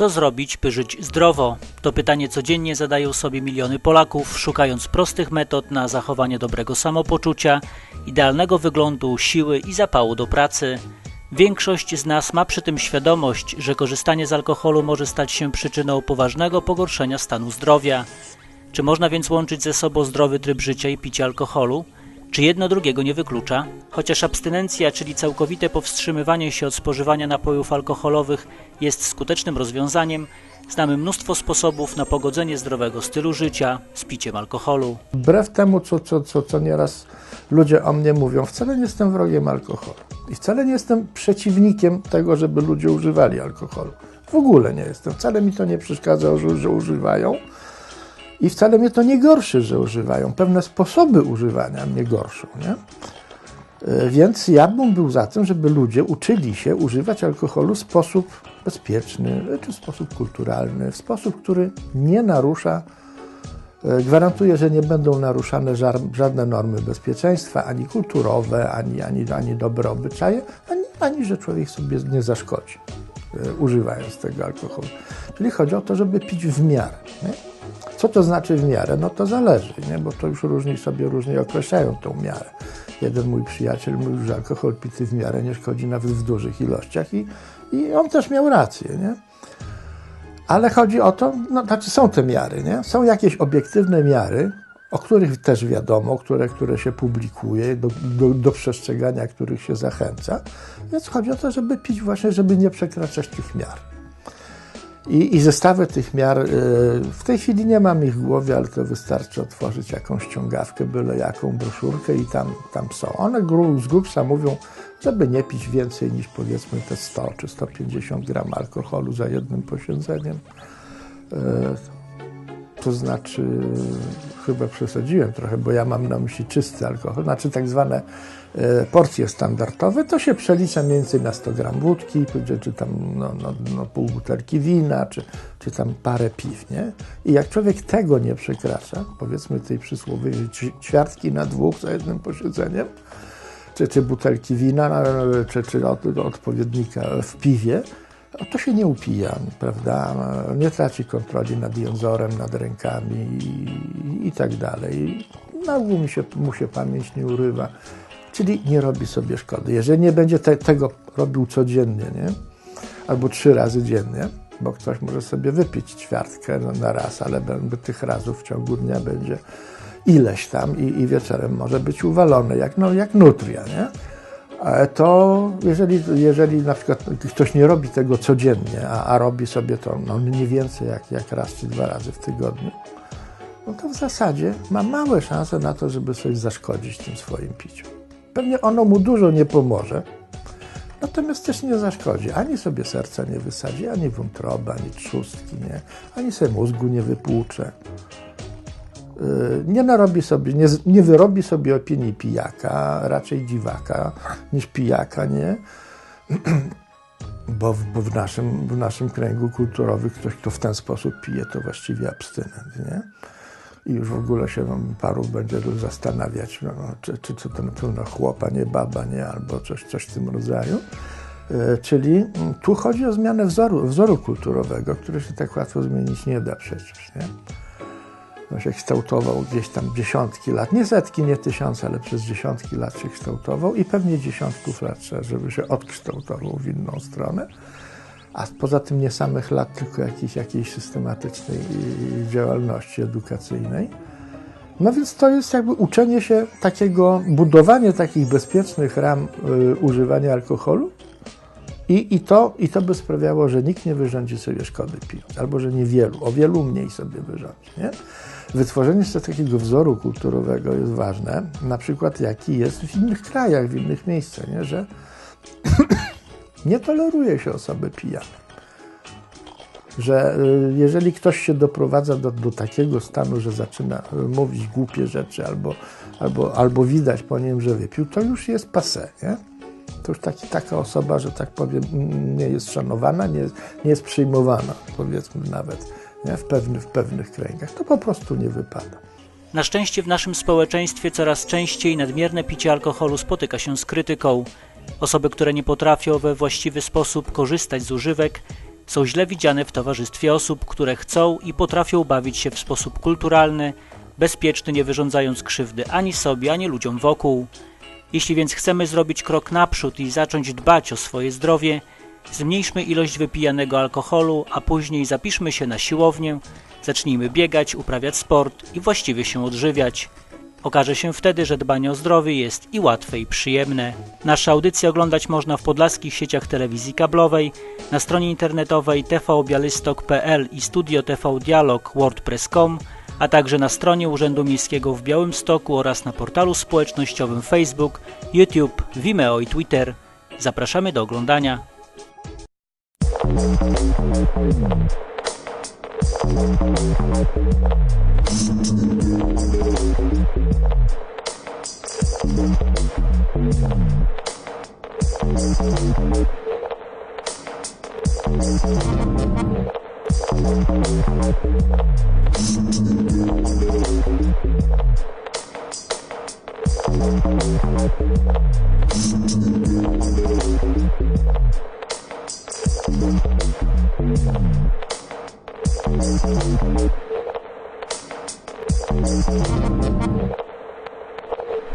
Co zrobić, by żyć zdrowo? To pytanie codziennie zadają sobie miliony Polaków, szukając prostych metod na zachowanie dobrego samopoczucia, idealnego wyglądu, siły i zapału do pracy. Większość z nas ma przy tym świadomość, że korzystanie z alkoholu może stać się przyczyną poważnego pogorszenia stanu zdrowia. Czy można więc łączyć ze sobą zdrowy tryb życia i picie alkoholu? Czy jedno drugiego nie wyklucza? Chociaż abstynencja, czyli całkowite powstrzymywanie się od spożywania napojów alkoholowych, jest skutecznym rozwiązaniem, znamy mnóstwo sposobów na pogodzenie zdrowego stylu życia z piciem alkoholu. Wbrew temu, co, co, co, co nieraz ludzie o mnie mówią, wcale nie jestem wrogiem alkoholu. I wcale nie jestem przeciwnikiem tego, żeby ludzie używali alkoholu. W ogóle nie jestem. Wcale mi to nie przeszkadza, że, że używają. I wcale mnie to nie gorszy, że używają. Pewne sposoby używania mnie gorszą. Nie? E, Więc ja bym był za tym, żeby ludzie uczyli się używać alkoholu w sposób bezpieczny, czy w sposób kulturalny, w sposób, który nie narusza, e, gwarantuje, że nie będą naruszane żadne normy bezpieczeństwa, ani kulturowe, ani, ani, ani dobre obyczaje, ani, ani że człowiek sobie nie zaszkodzi, e, używając tego alkoholu. Czyli chodzi o to, żeby pić w miarę. Nie? Co to znaczy w miarę? No to zależy, nie? bo to już różni sobie różnie określają tą miarę. Jeden mój przyjaciel mówił, że alkohol pity w miarę nie szkodzi nawet w dużych ilościach i, i on też miał rację. Nie? Ale chodzi o to, no, znaczy są te miary, nie? są jakieś obiektywne miary, o których też wiadomo, które, które się publikuje, do, do, do przestrzegania których się zachęca. Więc chodzi o to, żeby pić właśnie, żeby nie przekraczać tych miar. I, I zestawy tych miar, y, w tej chwili nie mam ich w głowie, ale to wystarczy otworzyć jakąś ściągawkę, byle jaką broszurkę i tam, tam są. One z grubsza mówią, żeby nie pić więcej niż powiedzmy te 100 czy 150 gram alkoholu za jednym posiedzeniem. To znaczy, chyba przesadziłem trochę, bo ja mam na myśli czysty alkohol, znaczy tak zwane e, porcje standardowe, to się przelicza mniej więcej na 100 gram wódki, czy, czy tam no, no, no, pół butelki wina, czy, czy tam parę piw, nie? I jak człowiek tego nie przekracza, powiedzmy tej przysłowiowej ćwiartki na dwóch za jednym posiedzeniem, czy, czy butelki wina, e, czy, czy od, odpowiednika w piwie, no to się nie upija, prawda? Nie traci kontroli nad jęzorem, nad rękami i, i tak dalej. Na ogół mu się, mu się pamięć nie urywa, czyli nie robi sobie szkody. Jeżeli nie będzie te, tego robił codziennie, nie? albo trzy razy dziennie, bo ktoś może sobie wypić ćwiartkę no, na raz, ale będę tych razów w ciągu dnia będzie ileś tam i, i wieczorem może być uwalony, jak, no, jak nutria, nie? To jeżeli, jeżeli na przykład ktoś nie robi tego codziennie, a, a robi sobie to no, nie więcej jak, jak raz czy dwa razy w tygodniu, no to w zasadzie ma małe szanse na to, żeby coś zaszkodzić tym swoim piciu. Pewnie ono mu dużo nie pomoże, natomiast też nie zaszkodzi. Ani sobie serca nie wysadzi, ani wątroby, ani trzustki, nie, ani sobie mózgu nie wypłucze. Yy, nie narobi sobie, nie, nie wyrobi sobie opinii pijaka, raczej dziwaka niż pijaka, nie? Bo w, bo w, naszym, w naszym kręgu kulturowym ktoś, kto w ten sposób pije, to właściwie abstynent, nie? I już w ogóle się wam paru będzie zastanawiać, no, czy, czy, czy to na pewno chłopa, nie baba, nie? Albo coś, coś w tym rodzaju. Yy, Czyli mm, tu chodzi o zmianę wzoru, wzoru kulturowego, który się tak łatwo zmienić nie da przecież, nie? No się kształtował gdzieś tam dziesiątki lat, nie setki, nie tysiące, ale przez dziesiątki lat się kształtował i pewnie dziesiątków lat trzeba, żeby się odkształtował w inną stronę. A poza tym nie samych lat, tylko jakiejś, jakiejś systematycznej działalności edukacyjnej. No więc to jest jakby uczenie się takiego, budowanie takich bezpiecznych ram y, używania alkoholu i, i, to, I to by sprawiało, że nikt nie wyrządzi sobie szkody pijąc, albo że niewielu, o wielu mniej sobie wyrządzi. Nie? Wytworzenie jeszcze takiego wzoru kulturowego jest ważne, na przykład jaki jest w innych krajach, w innych miejscach, nie? że nie toleruje się osoby pijanej. że y, jeżeli ktoś się doprowadza do, do takiego stanu, że zaczyna y, mówić głupie rzeczy albo, albo, albo widać po nim, że wypił, to już jest passé, nie? Już taki, taka osoba, że tak powiem, nie jest szanowana, nie, nie jest przyjmowana, powiedzmy nawet, nie? W, pewny, w pewnych kręgach. To po prostu nie wypada. Na szczęście w naszym społeczeństwie coraz częściej nadmierne picie alkoholu spotyka się z krytyką. Osoby, które nie potrafią we właściwy sposób korzystać z używek, są źle widziane w towarzystwie osób, które chcą i potrafią bawić się w sposób kulturalny, bezpieczny, nie wyrządzając krzywdy ani sobie, ani ludziom wokół. Jeśli więc chcemy zrobić krok naprzód i zacząć dbać o swoje zdrowie, zmniejszmy ilość wypijanego alkoholu, a później zapiszmy się na siłownię, zacznijmy biegać, uprawiać sport i właściwie się odżywiać. Okaże się wtedy, że dbanie o zdrowie jest i łatwe, i przyjemne. Nasze audycje oglądać można w podlaskich sieciach telewizji kablowej, na stronie internetowej tvbialystok.pl i studio TV Dialog wordpress.com, a także na stronie Urzędu Miejskiego w Białymstoku oraz na portalu społecznościowym Facebook, YouTube, Vimeo i Twitter. Zapraszamy do oglądania. Thank you.